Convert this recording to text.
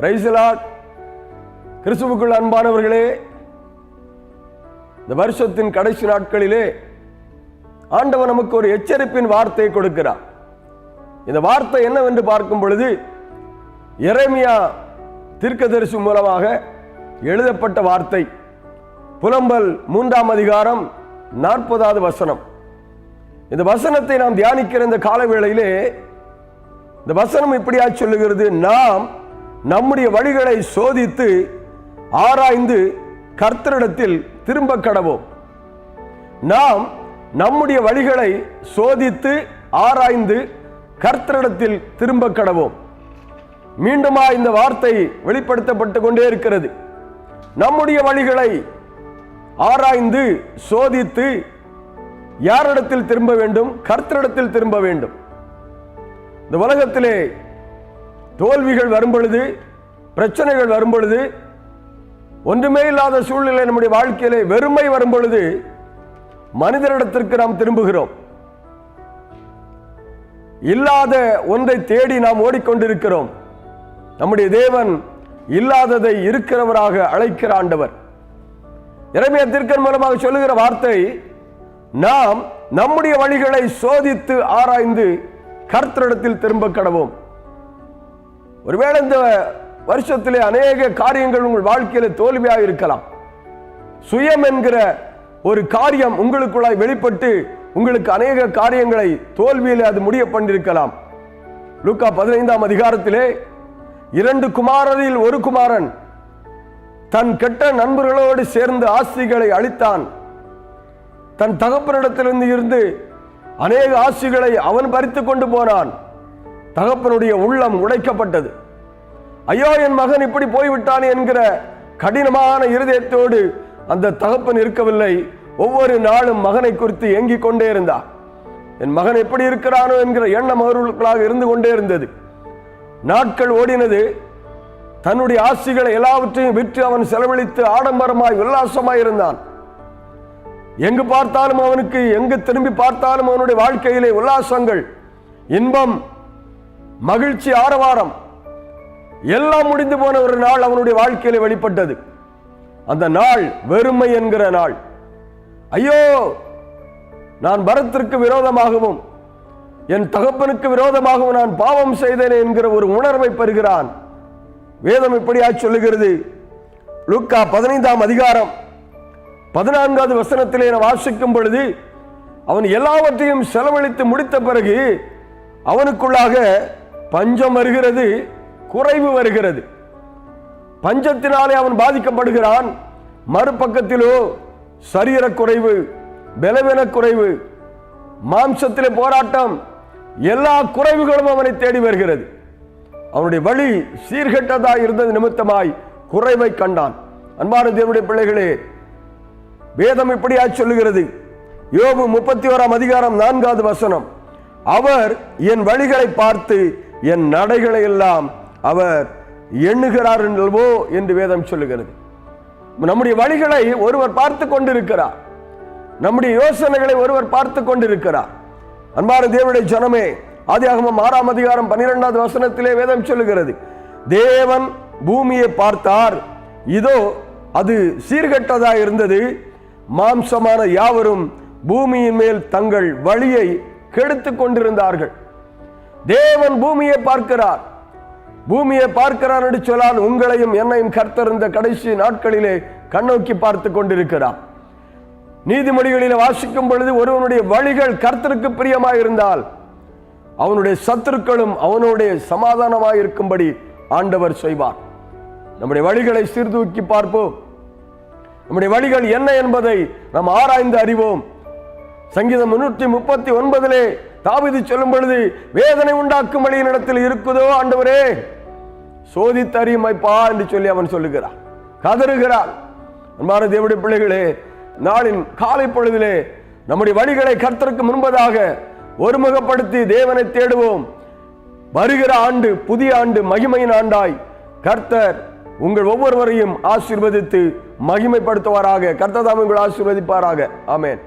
ரைசலாட் கிறிஸ்துவுக்குள் அன்பானவர்களே இந்த வருஷத்தின் கடைசி நாட்களிலே ஆண்டவர் நமக்கு ஒரு எச்சரிப்பின் வார்த்தையை கொடுக்கிறார். இந்த வார்த்தை என்னவென்று பார்க்கும் பொழுது எரேமியா தீர்க்கதரிசி மூலமாக எழுதப்பட்ட வார்த்தை. புலம்பல் மூன்றாம் அதிகாரம் நாற்பதாவது வசனம். இந்த வசனத்தை நாம் தியானிக்கிற இந்த காலவேளையிலே இந்த வசனம் இப்படியா சொல்லுகிறது நாம் நம்முடைய வழிகளை சோதித்து ஆராய்ந்து கர்த்தரிடத்தில் திரும்ப கடவோம். நாம் நம்முடைய வழிகளை சோதித்து ஆராய்ந்து கர்த்தரிடத்தில் திரும்ப கடவோம். மீண்டுமா இந்த வார்த்தை வெளிப்படுத்தப்பட்டு கொண்டே இருக்கிறது. நம்முடைய வழிகளை ஆராய்ந்து சோதித்து யாரிடத்தில் திரும்ப வேண்டும்? கர்த்தரிடத்தில் திரும்ப வேண்டும். இந்த உலகத்திலே தோல்விகள் வரும் பொழுது பிரச்சனைகள் வரும் பொழுது ஒன்றுமே இல்லாத சூழ்நிலை நம்முடைய வாழ்க்கையிலே வெறுமை வரும் பொழுது மனிதரிடத்திற்கு நாம் திரும்புகிறோம். இல்லாத ஒன்றை தேடி நாம் ஓடிக்கொண்டிருக்கிறோம். நம்முடைய தேவன் இல்லாததை இருக்கிறவராக அழைக்கிற ஆண்டவர். இறைமைய திருக்கன் மூலமாக சொல்லுகிற வார்த்தை நாம் நம்முடைய வழிகளை சோதித்து ஆராய்ந்து கர்த்தரிடத்தில் திரும்ப கடவோம். ஒருவேளை இந்த வருஷத்திலே அநேக காரியங்கள் உங்கள் வாழ்க்கையில தோல்வியாக இருக்கலாம். சுயம் என்கிற ஒரு காரியம் உங்களுக்குள்ளாய் வெளிப்பட்டு உங்களுக்கு அநேக காரியங்களை தோல்வியில் அது முடிய பண்ணிருக்கலாம் லூக்கா பதினைந்தாம் அதிகாரத்திலே இரண்டு குமாரரில் ஒரு குமாரன் தன் கெட்ட நண்பர்களோடு சேர்ந்து ஆசிகளை அளித்தான் தன் தகப்பனிடத்திலிருந்து இருந்து அநேக ஆசிகளை அவன் பறித்து கொண்டு போனான். தகப்பனுடைய உள்ளம் உடைக்கப்பட்டது. ஐயோ என் மகன் இப்படி போய்விட்டான் என்கிற கடினமான இருதயத்தோடு அந்த தகப்பன் இருக்கவில்லை. ஒவ்வொரு நாளும் மகனை குறித்து ஏங்கிக் கொண்டே இருந்தார். என் மகன் எப்படி இருக்கிறானோ என்கிற எண்ணம் அவர்களுக்களாக இருந்து கொண்டே இருந்தது. நாட்கள் ஓடினது. தன்னுடைய ஆசிகளை எல்லாவற்றையும் விற்று அவன் செலவழித்து ஆடம்பரமாய் உல்லாசமாய் இருந்தான். எங்கு பார்த்தாலும் அவனுக்கு எங்கு திரும்பி பார்த்தாலும் அவனுடைய வாழ்க்கையிலே உல்லாசங்கள் இன்பம் மகிழ்ச்சி ஆரவாரம். எல்லாம் முடிந்து போன ஒரு நாள் அவனுடைய வாழ்க்கையில் வெளிப்பட்டது. அந்த நாள் வெறுமை என்கிற நாள். ஐயோ நான் பரத்திற்கு விரோதமாகவும் என் தகப்பனுக்கு விரோதமாகவும் நான் பாவம் செய்தேன் என்கிற ஒரு உணர்வை பெறுகிறான். வேதம் இப்படியா சொல்லுகிறது. லுக்கா பதினைந்தாம் அதிகாரம் பதினான்காவது வசனத்திலே நான் வாசிக்கும் பொழுது அவன் எல்லாவற்றையும் செலவழித்து முடித்த பிறகு அவனுக்குள்ளாக பஞ்சம் வருகிறது குறைவு வருகிறது. பஞ்சத்தினாலே அவன் பாதிக்கப்படுகிறான். மறுபக்கத்திலோ சரீர குறைவு பலவீன குறைவு மாம்சத்திலே போராட்டம் எல்லா குறைவுகளும் அவனை தேடி வருகிறது. அவனுடைய வழி சீர்கெட்டதாக இருந்தது நிமித்தமாய் குறைவை கண்டான். அன்பான தேவனுடைய பிள்ளைகளே வேதம் இப்படியா சொல்லுகிறது. யோபு முப்பத்தி ஓராம் அதிகாரம் நான்காவது வசனம் அவர் என் வழிகளை பார்த்து என் நடைகளை எல்லாம் அவர் எண்ணுகிறார் என்றவோ என்று வேதம் சொல்லுகிறது. நம்முடைய வழிகளை ஒருவர் பார்த்து கொண்டிருக்கிறார். நம்முடைய யோசனைகளை ஒருவர் பார்த்து கொண்டிருக்கிறார். அன்பான தேவனுடைய ஜனமே ஆதியாகமம் ஆறாம் அதிகாரம் பன்னிரெண்டாவது வசனத்திலே வேதம் சொல்லுகிறது. தேவன் பூமியை பார்த்தார். இதோ அது சீர்கெட்டதா இருந்தது. மாம்சமான யாவரும் பூமியின் மேல் தங்கள் வழியை கெடுத்து கொண்டிருந்தார்கள். தேவன் பூமியை பார்க்கிறார். பூமியை பார்க்கிறான் என்று சொல்லால் உங்களையும் என்னையும் கர்த்தர் இந்த கடைசி நாட்களிலே கண்ணோக்கி பார்த்து கொண்டிருக்கிறார். நீதிமொழிகளில் வாசிக்கும் பொழுது ஒருவனுடைய வழிகள் கர்த்தருக்கு பிரியமாக இருந்தால் அவனுடைய சத்துருக்களும் அவனுடைய சமாதானமாக இருக்கும்படி ஆண்டவர் செய்வார். நம்முடைய வழிகளை சீர்தூக்கி பார்ப்போம். நம்முடைய வழிகள் என்ன என்பதை நாம் ஆராய்ந்து அறிவோம். சங்கீதம் முன்னூற்றி முப்பத்தி ஒன்பதிலே தாவிது சொல்லும் பொழுது வேதனை உண்டாக்கும் வழியின் இடத்தில் இருக்குதோ ஆண்டவரே? சோதித்து அறியுமைப்பா என்று சொல்லி அவன் சொல்லுகிறான். கதறுகிறான். அன்பான தேவடைய பிள்ளைகளே நாளின் காலை பொழுதிலே நம்முடைய வழிகளை கர்த்தருக்கு முன்பதாக ஒருமுகப்படுத்தி தேவனை தேடுவோம். வருகிற ஆண்டு புதிய ஆண்டு மகிமையின் ஆண்டாய் கர்த்தர் உங்கள் ஒவ்வொருவரையும் ஆசீர்வதித்து மகிமைப்படுத்துவாராக. கர்த்ததாம் உங்கள் ஆசீர்வதிப்பாராக. ஆமேன்.